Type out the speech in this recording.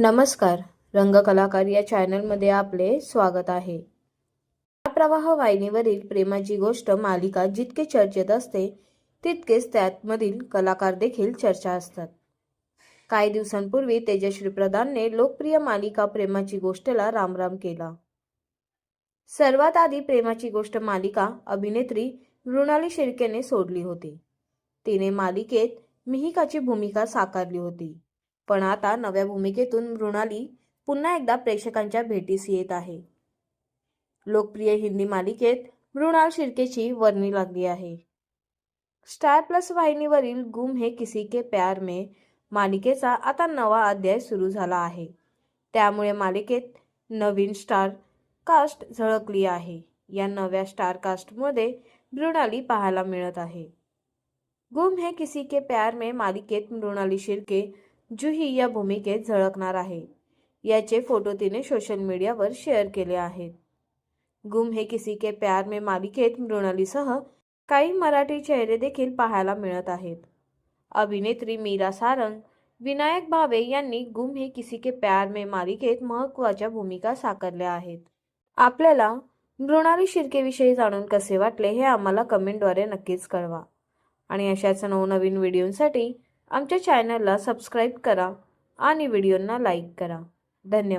नमस्कार. रंगकलाकार या चॅनलमध्ये आपले स्वागत आहे. या प्रवाह वाहिनीवरील प्रेमाची गोष्ट मालिका जितके चर्चेत असते तितकेच त्यामधील कलाकार देखील चर्चा असतात. काही दिवसांपूर्वी तेजश्री प्रधानने लोकप्रिय मालिका प्रेमाची गोष्टला रामराम केला. सर्वात आधी प्रेमाची गोष्ट मालिका अभिनेत्री मृणाली शिर्केने सोडली होती. तिने मालिकेत मिहिकाची भूमिका साकारली होती. पण आता नव्या भूमिकेतून मृणाली पुन्हा एकदा प्रेक्षकांच्या भेटीस येत आहे. लोकप्रिय हिंदी मालिकेत मृणाल शिर्केची वर्णी लागली आहे. स्टार प्लस वाहिनीवरील गुम हे किसी के प्यार में मालिकेचा आता नवा अध्याय सुरू झाला आहे. त्यामुळे मालिकेत नवीन स्टार कास्ट झळकली आहे. या नव्या स्टार कास्टमध्ये मृणाली पाहायला मिळत आहे. गुम हे किसी के प्यार में मालिकेत मृणाली शिर्के जुही या भूमिकेत झळकणार आहे. याचे फोटो तिने सोशल मीडियावर शेअर केले आहेत. गुम हे किसी के प्यार में मालिकेत मृणालीसह काही मराठी चेहरे देखील पाहायला मिळत आहेत. अभिनेत्री मीरा सारंग विनायक भावे यांनी गुम हे किसी के प्यार में मालिकेत महत्त्वाच्या भूमिका साकारल्या आहेत. आपल्याला मृणाली शिर्केविषयी जाणून कसे वाटले हे आम्हाला कमेंटद्वारे नक्कीच कळवा. आणि अशाच नवनवीन व्हिडिओंसाठी आमच्या चॅनलला सबस्क्राईब करा आणि व्हिडिओंना लाईक करा. धन्यवाद.